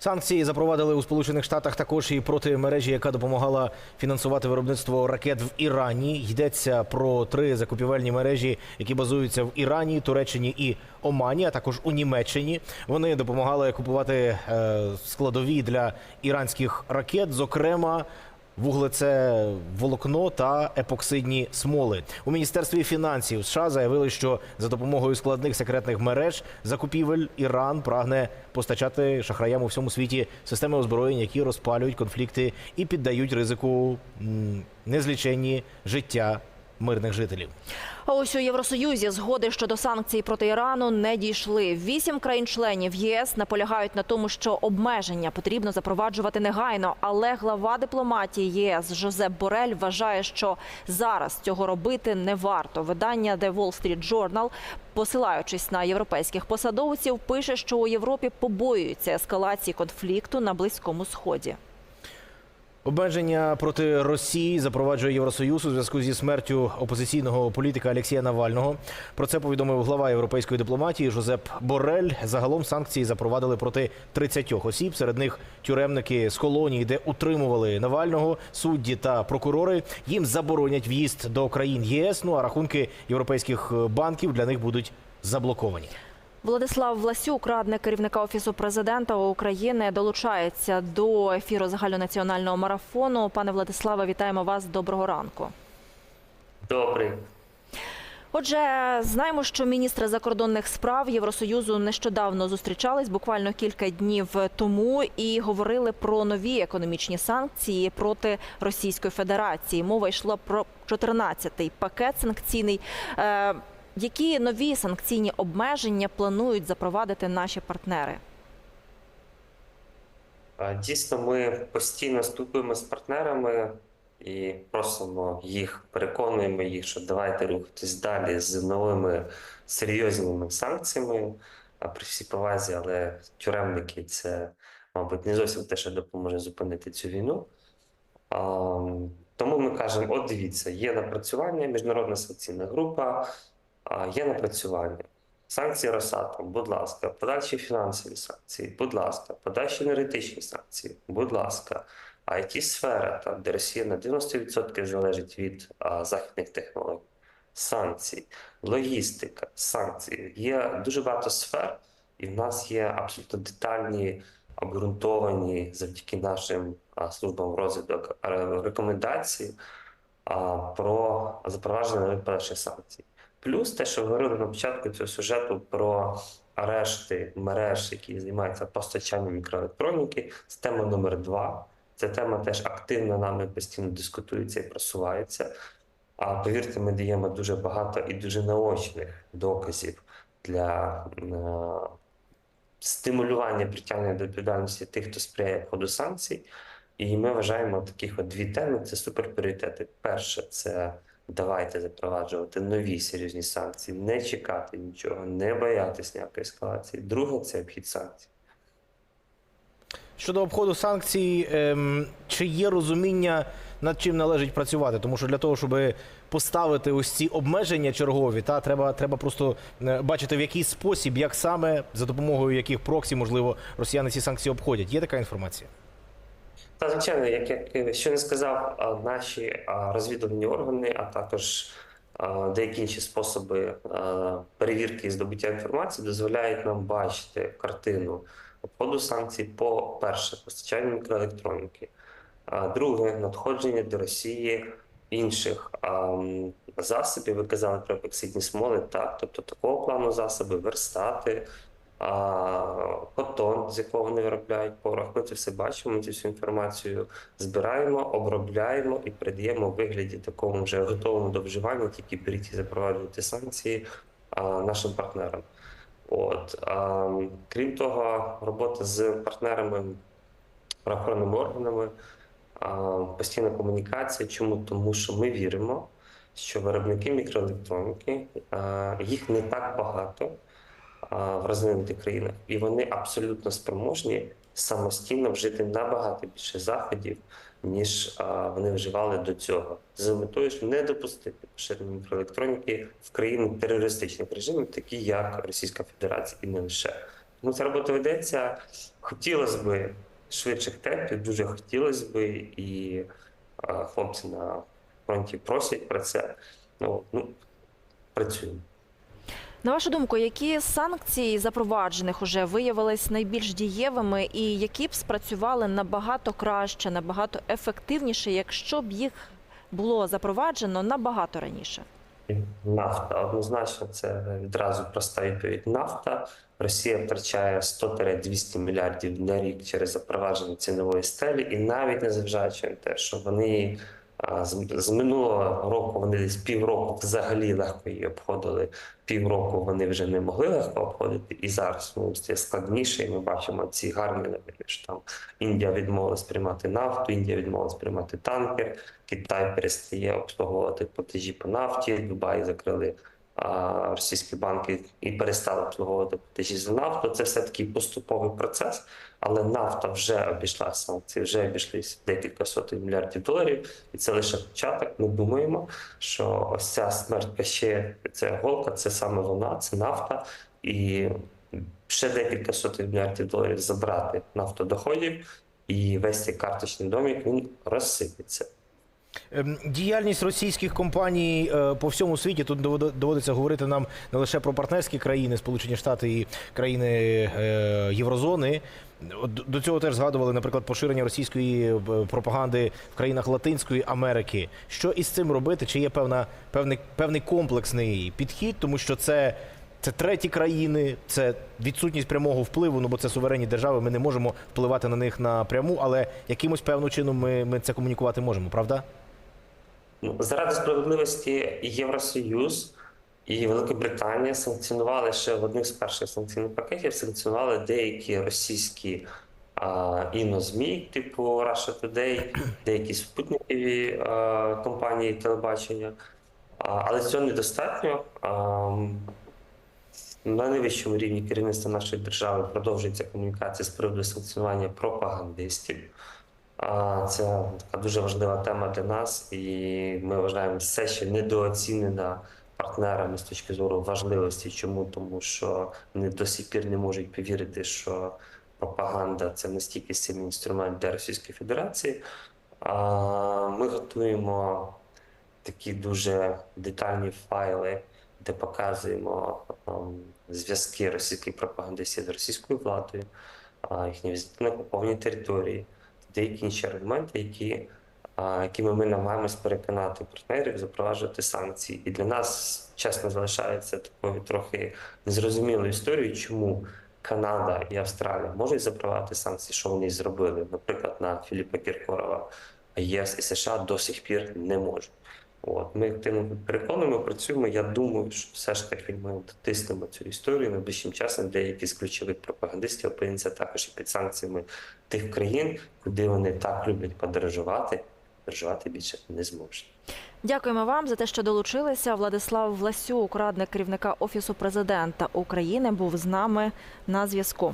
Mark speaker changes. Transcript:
Speaker 1: Санкції запровадили у Сполучених Штатах також і проти мережі, яка допомагала фінансувати виробництво ракет в Ірані. Йдеться про три закупівельні мережі, які базуються в Ірані, Туреччині і Омані, а також у Німеччині. Вони допомагали купувати е, складові для іранських ракет, зокрема. Вуглеце волокно та епоксидні смоли. У міністерстві фінансів США заявили, що за допомогою складних секретних мереж закупівель Іран прагне постачати шахраям у всьому світі системи озброєнь, які розпалюють конфлікти і піддають ризику незліченні життя мирних жителів.
Speaker 2: А ось у Євросоюзі згоди щодо санкцій проти Ірану не дійшли. Вісім країн-членів ЄС наполягають на тому, що обмеження потрібно запроваджувати негайно. Але глава дипломатії ЄС Жозеп Борель вважає, що зараз цього робити не варто. Видання The Wall Street Journal, посилаючись на європейських посадовців, пише, що у Європі побоюються ескалації конфлікту на близькому сході.
Speaker 1: Обмеження проти Росії запроваджує Євросоюз у зв'язку зі смертю опозиційного політика Олексія Навального. Про це повідомив глава європейської дипломатії Жозеп Борель. Загалом санкції запровадили проти 30 осіб. Серед них тюремники з колонії, де утримували Навального, судді та прокурори. Їм заборонять в'їзд до країн ЄС. Ну а рахунки європейських банків для них будуть заблоковані.
Speaker 2: Владислав Власюк, радник керівника офісу президента України, долучається до ефіру загальнонаціонального марафону. Пане Владиславе, вітаємо вас. Доброго ранку.
Speaker 3: Добрий.
Speaker 2: Отже, знаємо, що міністри закордонних справ Євросоюзу нещодавно зустрічались буквально кілька днів тому і говорили про нові економічні санкції проти Російської Федерації. Мова йшла про 14-й пакет санкційний. Які нові санкційні обмеження планують запровадити наші партнери?
Speaker 3: Дійсно, ми постійно спілкуємося з партнерами і просимо їх, переконуємо їх, що давайте рухатись далі з новими серйозними санкціями. А При всій повазі, але тюремники це, мабуть, не зовсім те, що допоможе зупинити цю війну. А, Тому ми кажемо: от дивіться, є напрацювання, міжнародна санкційна група, є напрацювання. Санкції Росатом, будь ласка, подальші фінансові санкції, будь ласка, подальші енергетичні санкції, будь ласка, а it сфера, там, де Росія на 90% залежить від а, західних технологій, санкцій, логістика, санкції. Є дуже багато сфер, і в нас є абсолютно детальні, обґрунтовані завдяки нашим а, службам розвиток е, рекомендації а, про запровадження перших санкцій. Плюс те, що говорили на початку цього сюжету про арешти мереж, які займаються постачанням мікроелектроніки, це тема номер два. Ця тема теж активно нами постійно дискутується і просувається. А повірте, ми даємо дуже багато і дуже наочних доказів для е, стимулювання притягнення до відповідальності тих, хто сприяє входу санкцій. І ми вважаємо таких от дві теми це суперпріоритети. Перше, це давайте запроваджувати нові серйозні санкції, не чекати нічого, не боятися ніякої ескалації. Друге це обхід санкцій.
Speaker 1: Щодо обходу санкцій, ем, чи є розуміння, над чим належить працювати? Тому що для того, щоб поставити ось ці обмеження чергові, та треба, треба просто е, бачити, в який спосіб, як саме за допомогою яких проксі, можливо, росіяни ці санкції обходять. Є така інформація?
Speaker 3: Та звичайно, як я що не сказав, наші розвідувальні органи, а також деякі інші способи перевірки і здобуття інформації дозволяють нам бачити картину обходу санкцій по перше, постачанню мікроелектроніки, друге надходження до Росії інших засобів. Ви казали про епоксидні смоли, так, тобто такого плану засоби, верстати. А котон, з якого вони виробляють порох, ми це все бачимо, ми цю всю інформацію збираємо, обробляємо і передаємо у вигляді такому вже готовому до вживання, тільки беріть і запроваджуйте санкції а, нашим партнерам. От а, крім того, робота з партнерами, правоохоронними органами, а, постійна комунікація. Чому? Тому що ми віримо, що виробники мікроелектроніки а, їх не так багато в розвинутих країнах, і вони абсолютно спроможні самостійно вжити набагато більше заходів, ніж вони вживали до цього, з метою ж не допустити поширення мікроелектроніки в країни терористичних режимів, такі як Російська Федерація, і не лише. Ну, ця робота ведеться. хотілося б швидших темпів, дуже хотілося б, і хлопці на фронті просять про це. Ну, ну працюємо.
Speaker 2: На вашу думку, які з санкцій запроваджених уже виявились найбільш дієвими і які б спрацювали набагато краще, набагато ефективніше, якщо б їх було запроваджено набагато раніше?
Speaker 3: Нафта однозначно це відразу проста відповідь. Нафта Росія втрачає 100-200 мільярдів на рік через запровадження цінової стелі, і навіть не зважаючи на те, що вони з, з минулого року вони десь півроку взагалі легко її обходили. Півроку вони вже не могли легко обходити, і зараз ну, це складніше. І ми бачимо ці гарні новини, що там Індія відмовилась приймати нафту, Індія відмовилась приймати танкер. Китай перестає обслуговувати платежі по нафті, Дубай закрили російські банки і перестали обслуговувати платежі за нафту. Це все такий поступовий процес, але нафта вже обійшла санкції, вже обійшлись декілька сотень мільярдів доларів, і це лише початок. Ми думаємо, що ось ця смерть ще ця голка, це саме вона, це нафта, і ще декілька сотень мільярдів доларів забрати нафтодоходів, і весь цей карточний домик він розсипеться.
Speaker 1: Ем, Діяльність російських компаній е, по всьому світі тут доводиться говорити нам не лише про партнерські країни, Сполучені Штати і країни е, Єврозони. До цього теж згадували, наприклад, поширення російської е, пропаганди в країнах Латинської Америки. Що із цим робити? Чи є певна певний певний комплексний підхід, тому що це. Це треті країни, це відсутність прямого впливу. Ну бо це суверенні держави. Ми не можемо впливати на них напряму, але якимось певним чином ми, ми це комунікувати можемо, правда?
Speaker 3: Ну, заради справедливості Євросоюз і Велика Британія санкціонували ще в одних з перших санкційних пакетів санкціонували деякі російські а, інозмі, типу Russia Today, деякі спутникові а, компанії телебачення. А, але цього недостатньо. А, на найвищому рівні керівництва нашої держави продовжується комунікація з приводу санкціонування пропагандистів. Це така дуже важлива тема для нас, і ми вважаємо все ще недооцінена партнерами з точки зору важливості. Чому? Тому що вони до сих пір не можуть повірити, що пропаганда це настільки сильний інструмент для Російської Федерації. Ми готуємо такі дуже детальні файли, де показуємо ем, зв'язки російських пропагандистів з російською владою, їхні візити на окуповані території деякі інші аргументи, які, якими ми намагаємось переконати партнерів запроваджувати санкції. І для нас чесно залишається такою трохи незрозумілою історією, чому Канада і Австралія можуть запровадити санкції, що вони зробили, наприклад, на Філіпа Кіркорова, ЄС і США до сих пір не можуть. От ми активно переконуємо, працюємо. Я думаю, що все ж таки ми дотиснемо цю історію найближчим часом. Деякі з ключових пропагандистів опиняться також і під санкціями тих країн, куди вони так люблять подорожувати. Подорожувати більше не зможуть.
Speaker 2: Дякуємо вам за те, що долучилися. Владислав Власюк, радник керівника офісу президента України, був з нами на зв'язку.